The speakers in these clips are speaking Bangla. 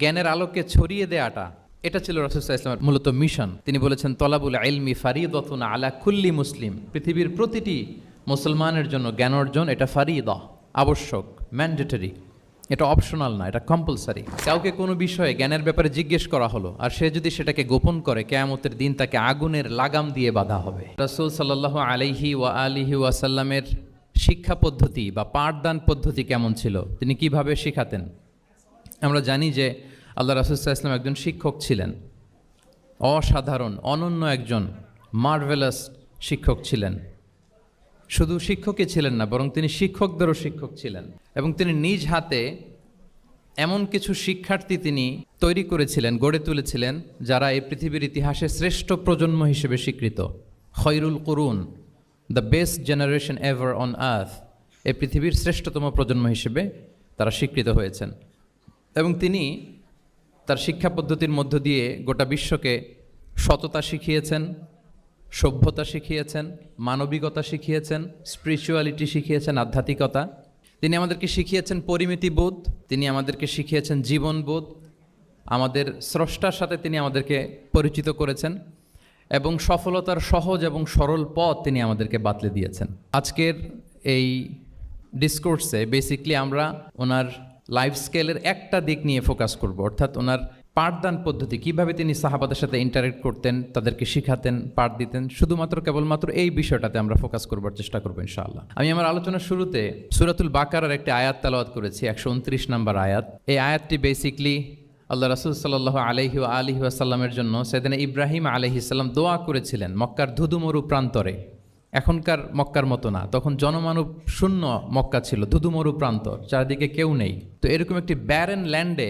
জ্ঞানের আলোকে ছড়িয়ে দেয়াটা, এটা ছিল রাসুসাহ ইসলামের মূলত মিশন। তিনি বলেছেন, তলাবুল আইলমি ফারিদতুন আলা কুল্লি মুসলিম। পৃথিবীর প্রতিটি মুসলমানের জন্য জ্ঞান অর্জন এটা ফারিদা, আবশ্যক, ম্যান্ডেটরি। এটা অপশনাল না, এটা কম্পালসারি। কাউকে কোনো বিষয়ে জ্ঞানের ব্যাপারে জিজ্ঞেস করা হলো, আর সে যদি সেটাকে গোপন করে, কেয়ামতের দিন তাকে আগুনের লাগাম দিয়ে বাধা হবে। রাসুল সাল্লাহ আলাইহি ওয়া আলিহি ওয়াসাল্লামের শিক্ষা পদ্ধতি বা পাঠদান পদ্ধতি কেমন ছিল, তিনি কীভাবে শিখাতেন? আমরা জানি যে আল্লাহ রাসুল্লাহ ইসলাম একজন শিক্ষক ছিলেন। অসাধারণ, অনন্য একজন মার্ভেলাস শিক্ষক ছিলেন। শুধু শিক্ষকই ছিলেন না, বরং তিনি শিক্ষকদেরও শিক্ষক ছিলেন এবং তিনি নিজ হাতে এমন কিছু শিক্ষার্থী তিনি তৈরি করেছিলেন, গড়ে তুলেছিলেন, যারা এই পৃথিবীর ইতিহাসে শ্রেষ্ঠ প্রজন্ম হিসেবে স্বীকৃত। খৈরুল কুরুন the best generation ever on earth এই পৃথিবীর শ্রেষ্ঠতম প্রজন্ম হিসেবে তারা স্বীকৃত হয়েছেন। এবং তিনি তার শিক্ষা পদ্ধতির মধ্য দিয়ে গোটা বিশ্বকে সততা শিখিয়েছেন, সভ্যতা শিখিয়েছেন, মানবিকতা শিখিয়েছেন স্পিরিচুয়ালিটি শিখিয়েছেন, আধ্যাত্মিকতা। তিনি আমাদেরকে শিখিয়েছেন পরিমিতিবোধ তিনি আমাদেরকে শিখিয়েছেন জীবনবোধ আমাদের স্রষ্টার সাথে তিনি আমাদেরকে পরিচিত করেছেন এবং সফলতার সহজ এবং সরল পথ তিনি আমাদেরকে বাতলে দিয়েছেন। আজকের এই ডিসকোর্সে বেসিকলি আমরা ওনার লাইফ স্কেলের একটা দিক নিয়ে ফোকাস করব। অর্থাৎ ওনার পাঠদান পদ্ধতি, কীভাবে তিনি সাহাবাদের সাথে ইন্টারেক্ট করতেন, তাদেরকে শিখাতেন, পাঠ দিতেন, শুধুমাত্র, কেবলমাত্র এই বিষয়টাতে আমরা ফোকাস করবার চেষ্টা করব ইনশাআল্লাহ। আমি আমার আলোচনার শুরুতে সুরাতুল বাকারার একটি আয়াত তালাওয়াত করেছি, একশো উনত্রিশ নম্বর আয়াত। এই আয়াতটি বেসিকলি আল্লাহ রাসুল সাল্লাহ আলহি আলহি আসাল্লামের জন্য সেদিন ইব্রাহিম আলহি দোয়া করেছিলেন মক্কার ধুধুমরু প্রান্তরে। এখনকার মক্কার মতো না। তখন জনমানব শূন্য মক্কা ছিল, ধুধুমরু প্রান্তর, চারিদিকে কেউ নেই। তো এরকম একটি ব্যারেন ল্যান্ডে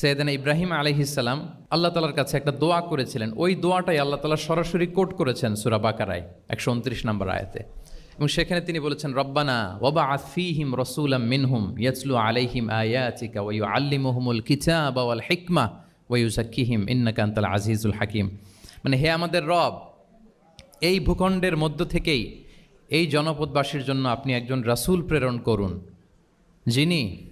সৈয়দানা ইব্রাহিম আলহিসাল্লাম আল্লাহ তালার কাছে একটা দোয়া করেছিলেন। ওই দোয়াটাই আল্লাহ তালা সরাসরি কোট করেছেন সুরা বাকারায়, একশো উনত্রিশ নম্বর আয়াতে। এবং সেখানে তিনি বলেছেন, রব্বানা ওবা আফিহিম রসুলাম মিনহুম ইয়াসলু আলাইহিম আয়াতিকা ওয়ু আল্লিমুহুমুল কিতাব ওয়াল হিকমা ওয়ু জাক্কিহিম ইন্নাকান্তাল আজিজুল হাকিম। মানে হে আমাদের রব এই ভূখণ্ডের মধ্য থেকেই এই জনপদবাসীর জন্য আপনি একজন রাসূল প্রেরণ করুন, যিনি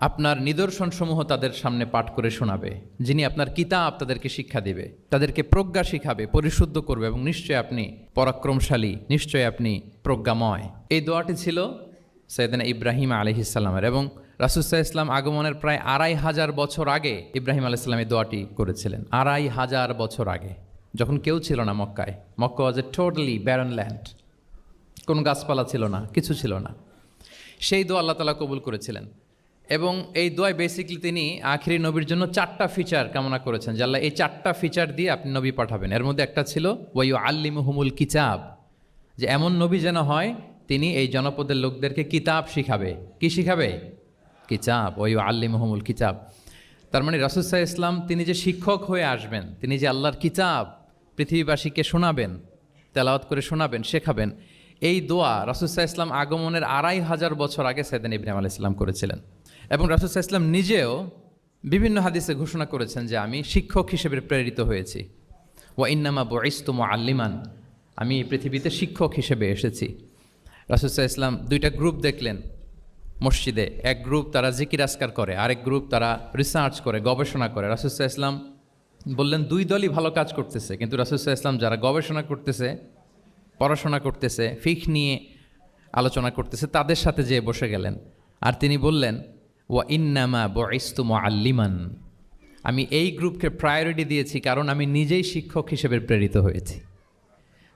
আপনার নিদর্শনসমূহ তাদের সামনে পাঠ করে শোনাবে, যিনি আপনার কিতাব তাদেরকে শিক্ষা দেবে, তাদেরকে প্রজ্ঞা শিখাবে, পরিশুদ্ধ করবে এবং নিশ্চয়ই আপনি পরাক্রমশালী, নিশ্চয় আপনি প্রজ্ঞাময়। এই দোয়াটি ছিল সৈয়দানা ইব্রাহিম আলহিসাল্লামের এবং রাসুসাহ ইসলাম আগমনের প্রায় আড়াই হাজার বছর আগে ইব্রাহিম আলাইসাল্লাম এই দোয়াটি করেছিলেন। আড়াই হাজার বছর আগে। যখন কেউ ছিল না মক্কায়। Mecca was a totally barren land কোনো গাছপালা ছিল না, কিছু ছিল না। সেই দোয়া আল্লাহ তালা কবুল করেছিলেন। এবং এই দোয়ায় বেসিকলি তিনি আখিরি নবীর জন্য চারটা ফিচার কামনা করেছেন। যে আল্লাহ এই চারটা ফিচার দিয়ে আপনি নবী পাঠাবেন। এর মধ্যে একটা ছিল ওয়াইউ আল্লিমুহুমুল কিতাব যে এমন নবী যেন হয়, তিনি এই জনপদের লোকদেরকে কিতাব শিখাবে। কি শিখাবে? কিতাব ওয়াইউ আল্লিমুহুমুল কিতাব। তার মানে রাসুসাহ ইসলাম তিনি যে শিক্ষক হয়ে আসবেন, তিনি যে আল্লাহর কিতাব পৃথিবীবাসীকে শোনাবেন, তেলাওয়াত করে শোনাবেন, শেখাবেন। এই দোয়া রাসুসাহ ইসলাম আগমনের আড়াই হাজার বছর আগে সেদিন ইব্রাহিম আলাহ ইসলাম করেছিলেন এবং রাসুসাহ ইসলাম নিজেও বিভিন্ন হাদিসে ঘোষণা করেছেন যে আমি শিক্ষক হিসেবে প্রেরিত হয়েছি। ওয়া ইন্নামা বইস্তুম আল্লিমান আমি পৃথিবীতে শিক্ষক হিসেবে এসেছি। রাসুসাহ ইসলাম দুইটা গ্রুপ দেখলেন মসজিদে, এক গ্রুপ তারা জিকির আসকার করে, আরেক গ্রুপ তারা রিসার্চ করে, গবেষণা করে। রাসুসাহ ইসলাম বললেন, দুই দলই ভালো কাজ করতেছে, কিন্তু রাসুসাহ ইসলাম যারা গবেষণা করতেছে, পড়াশোনা করতেছে ফিক নিয়ে আলোচনা করতেছে, তাদের সাথে যেয়ে বসে গেলেন। আর তিনি বললেন, ওয়া ইন্নামা বইস্তুম আল্লিমান আমি এই গ্রুপকে প্রায়োরিটি দিয়েছি, কারণ আমি নিজেই শিক্ষক হিসেবে প্রেরিত হয়েছি।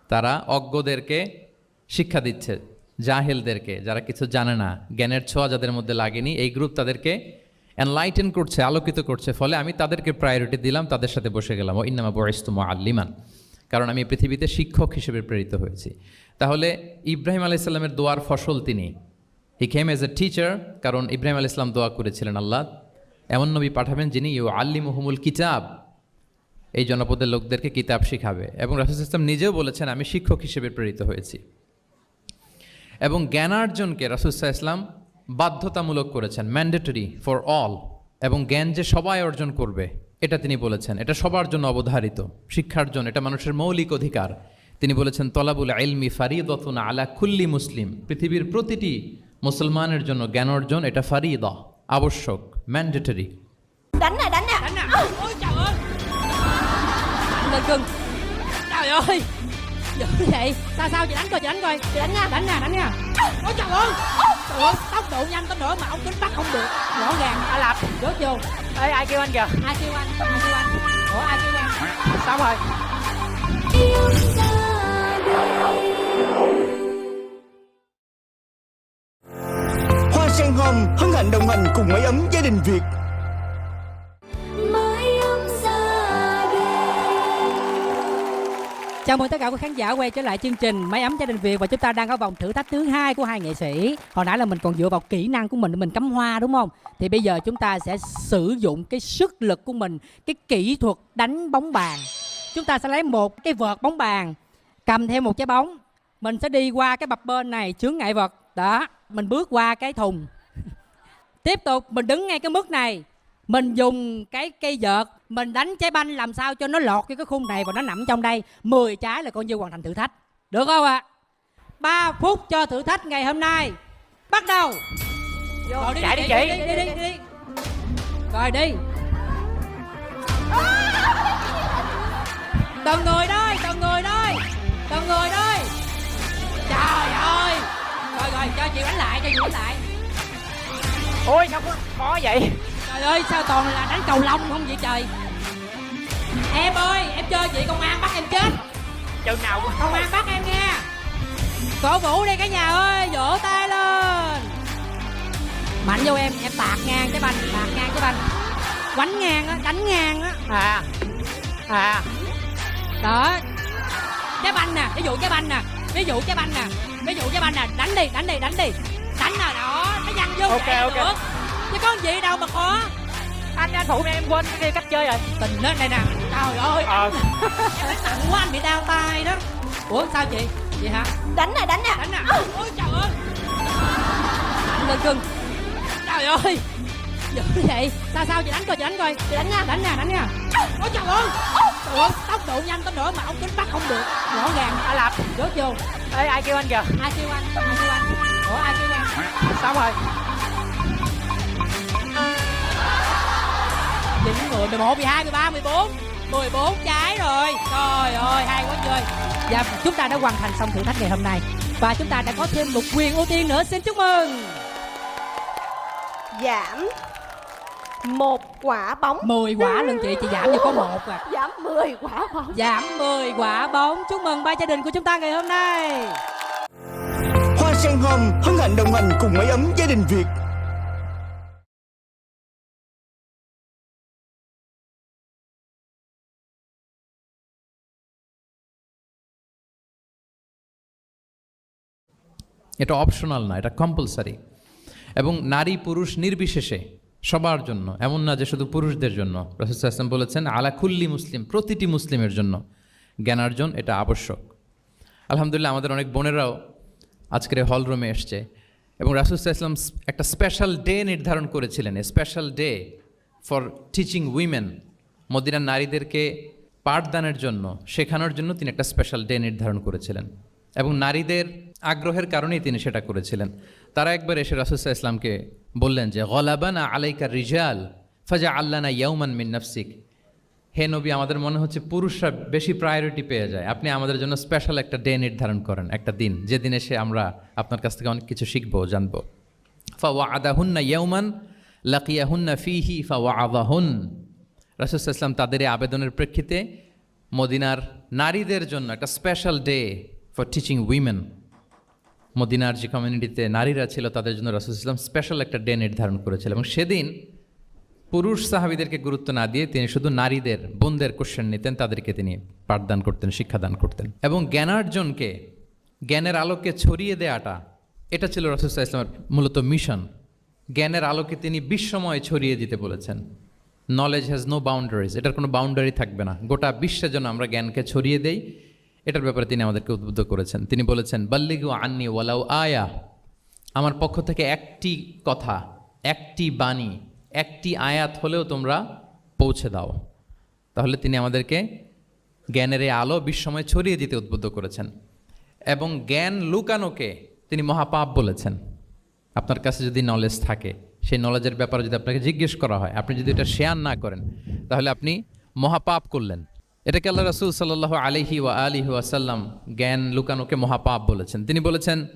তারা অজ্ঞদেরকে শিক্ষা দিচ্ছে, জাহেলদেরকে, যারা কিছু জানে না, জ্ঞানের ছোঁয়া যাদের মধ্যে লাগেনি, এই গ্রুপ তাদেরকে এনলাইটেন করছে, আলোকিত করছে, ফলে আমি তাদেরকে প্রায়োরিটি দিলাম, তাদের সাথে বসে গেলাম। ও ইন্নামা বয়স্তুম আল্লিমান কারণ আমি পৃথিবীতে শিক্ষক হিসেবে প্রেরিত হয়েছি। তাহলে ইব্রাহিম আলাইসাল্লামের দোয়ার ফসল তিনি। হি খেম এজ এ টিচার কারণ ইব্রাহিম আল ইসলাম দোয়া করেছিলেন আল্লাহ। এমন নবী পাঠাবেন যিনি ইউ আল্লি মুহমুল কিতাব। এই জনপদের লোকদেরকে কিতাব শিখাবে। এবং রাসুল ইসলাম নিজেও বলেছেন, আমি শিক্ষক হিসেবে প্রেরিত হয়েছি। এবং জ্ঞানার্জনকে রাসুসাহ ইসলাম বাধ্যতামূলক করেছেন ম্যান্ডেটরি ফর অল এবং জ্ঞান যে সবাই অর্জন করবে এটা তিনি বলেছেন। এটা সবার জন্য অবধারিত শিক্ষার্জন এটা মানুষের মৌলিক অধিকার। তিনি বলেছেন তলাবুল আইলমি ফারিদতুন আলা কুল্লি মুসলিম। পৃথিবীর প্রতিটি মুসলমানের জন্য জ্ঞান অর্জন এটা ফারিদা আবশ্যক mandatory trời ơi dữ vậy sao sao chị đánh coi chị đánh coi chị đánh nha đánh nè đánh nè ôi trời ơi ơi tốc độ nhanh tới nữa mà ông tính bắt không được rõ ràng Ai làm? rớt vô Ê, ai kêu anh kìa? ai kêu anh ai kêu anh ủa ai kêu anh Xong rồi. Hoa sen home hân hạnh đồng hành cùng máy ấm gia đình Việt. Chào mừng tất cả quý khán giả quay trở lại chương trình Máy ấm gia đình Việt và chúng ta đang ở vòng thử thách thứ hai của hai nghệ sĩ. Hồi nãy là mình còn dựa vào kỹ năng của mình để mình cắm hoa đúng không? Thì bây giờ chúng ta sẽ sử dụng cái sức lực của mình, cái kỹ thuật đánh bóng bàn. Chúng ta sẽ lấy một cái vợt bóng bàn, cầm theo một trái bóng, mình sẽ đi qua cái bập bên này chướng ngại vật. Đó, mình bước qua cái thùng. Tiếp tục mình đứng ngay cái mức này mình dùng cái cây vợt mình đánh trái banh làm sao cho nó lọt vô cái khung này và nó nằm trong đây. 10 trái là coi như hoàn thành thử thách. Được không ạ? 3 phút cho thử thách ngày hôm nay. Bắt đầu. Rồi chạy đi đi, chị. đi, đi, đi, đi. rồi đi. Từng người thôi từng người thôi từng người thôi. Trời ơi. Rồi rồi cho chị đánh lại cho chị đánh lại. Ôi, sao có khó vậy? Trời ơi sao toàn là đánh cầu lông không vậy trời? Em ơi em chơi chị công an bắt em chết. Chừng nào cũng Công an bắt em nha. Cổ vũ đi cả nhà ơi vỗ tay lên. Mạnh vô em em tạt ngang cái banh Tạt ngang cái banh. Quánh ngang á đánh ngang á. À. À. Đó. Cái banh nè ví dụ cái banh nè Ví dụ cái banh nè Ví dụ cái banh nè đánh đi đánh đi đánh đi. Đánh nè đó nó văng vô Ok, vậy là ok. được Chứ có gì đâu mà khó. Anh anh phụ em quên cái cách chơi rồi. tình lên đây nè. Trời ơi. Ờ. em phải tặng quá anh bị đau tay đó. Ủa sao chị chị hả? Đánh nè đánh nè. Đánh nè. Ôi trời ơi. Mạnh lên cưng. Trời ơi. Dữ vậy. Sao sao? Chị đánh coi chị đánh coi. Chị đánh nha. Đánh nè đánh nè ôi trời ơi. Trời ơi tốc độ nhanh tới nữa mà ông tính bắt không được. Rõ ràng. Ai làm? rớt vô. Ê, ai kêu anh kìa? ai kêu anh? Ai kêu anh? Ủa ai kêu anh? Xong rồi. Chín mười mười một mười hai mười ba mười bốn. Mười bốn trái rồi. Trời ơi hay quá chơi và chúng ta đã hoàn thành xong thử thách ngày hôm nay. Và chúng ta đã có thêm một quyền ưu tiên nữa. Xin chúc mừng. Giảm một quả bóng. 10 quả lần chị chị giảm chỉ có một à. Giảm 10 quả bóng. Giảm 10 quả bóng. Chúc mừng ba gia đình của chúng ta ngày hôm nay. Hoa sen home hân hạnh đồng hành cùng máy ấm gia đình Việt. এটা অপশনাল না, এটা কম্পালসারি এবং নারী পুরুষ নির্বিশেষে সবার জন্য, এমন না যে শুধু পুরুষদের জন্য। রসুল আসলাম বলেছেন, আলা কুল্লি মুসলিম প্রতিটি মুসলিমের জন্য। জ্ঞানার্জন এটা আবশ্যক। আলহামদুলিল্লাহ, আমাদের অনেক বোনেরাও আজকের হল রুমে এসছে। এবং রাসুল ইসলাম একটা স্পেশাল ডে নির্ধারণ করেছিলেন special day for teaching women মদিনার নারীদেরকে পাঠদানের জন্য, শেখানোর জন্য তিনি একটা স্পেশাল ডে নির্ধারণ করেছিলেন। এবং নারীদের আগ্রহের কারণেই তিনি সেটা করেছিলেন। তারা একবার এসে রাসুসাহ ইসলামকে বললেন যে, গলাবানা আলাইকা রিজাল ফাজা আল্লানা ইয়াউমান মিন নফসিক। হে নবী, আমাদের মনে হচ্ছে পুরুষরা বেশি প্রায়োরিটি পেয়ে যায়। আপনি আমাদের জন্য স্পেশাল একটা ডে নির্ধারণ করেন, একটা দিন যে দিনে সে আমরা আপনার কাছ থেকে অনেক কিছু শিখব, জানব। ফা ওয়া আদাহুন্না ইয়ৌমান লাকিয়াহুন্না ফিহি ফাওয়া আদাহুন রাসুল ইসলাম তাদের এই আবেদনের প্রেক্ষিতে মদিনার নারীদের জন্য একটা special day for teaching women মদিনার যে কমিউনিটিতে নারীরা ছিল, তাদের জন্য রাসুল ইসলাম স্পেশাল একটা ডে নির্ধারণ করেছিল এবং সেদিন পুরুষ সাহাবিদেরকে গুরুত্ব না দিয়ে তিনি শুধু নারীদের, বোনদের কোশ্চেন নিতেন, তাদেরকে তিনি পাঠদান করতেন, শিক্ষাদান করতেন। এবং জ্ঞানার্জনকে, জ্ঞানের আলোকে ছড়িয়ে দেওয়াটা এটা ছিল রসুল্লাহ ইসলামের মূলত মিশন জ্ঞানের আলোকে তিনি বিশ্বময় ছড়িয়ে দিতে বলেছেন। নলেজ হ্যাজ নো বাউন্ডারিজ এটার কোনো বাউন্ডারি থাকবে না। গোটা বিশ্বের জন্য আমরা জ্ঞানকে ছড়িয়ে দেই এটার ব্যাপারে তিনি আমাদেরকে উদ্বুদ্ধ করেছেন। তিনি বলেছেন, বাল্লিগু আন্নি ওয়ালাউ আয়া। আমার পক্ষ থেকে একটি কথা, একটি বাণী, একটি আয়াত হলেও তোমরা পৌঁছে দাও। তাহলে তিনি আমাদেরকে জ্ঞানের এই আলো বিশ্বময় ছড়িয়ে দিতে উদ্বুদ্ধ করেছেন। এবং জ্ঞান লুকানোকে তিনি মহাপাপ বলেছেন। আপনার কাছে যদি নলেজ থাকে, সেই নলেজের ব্যাপারে যদি আপনাকে জিজ্ঞেস করা হয়, আপনি যদি এটা শেয়ার না করেন, তাহলে আপনি মহাপাপ করলেন। এটাকে আল্লাহ রাসুল সাল্লাহ আলহি ওয়া আলিহি ওয়াসাল্লাম জ্ঞান লুকানোকে মহাপাপ বলেছেন। তিনি বলেছেন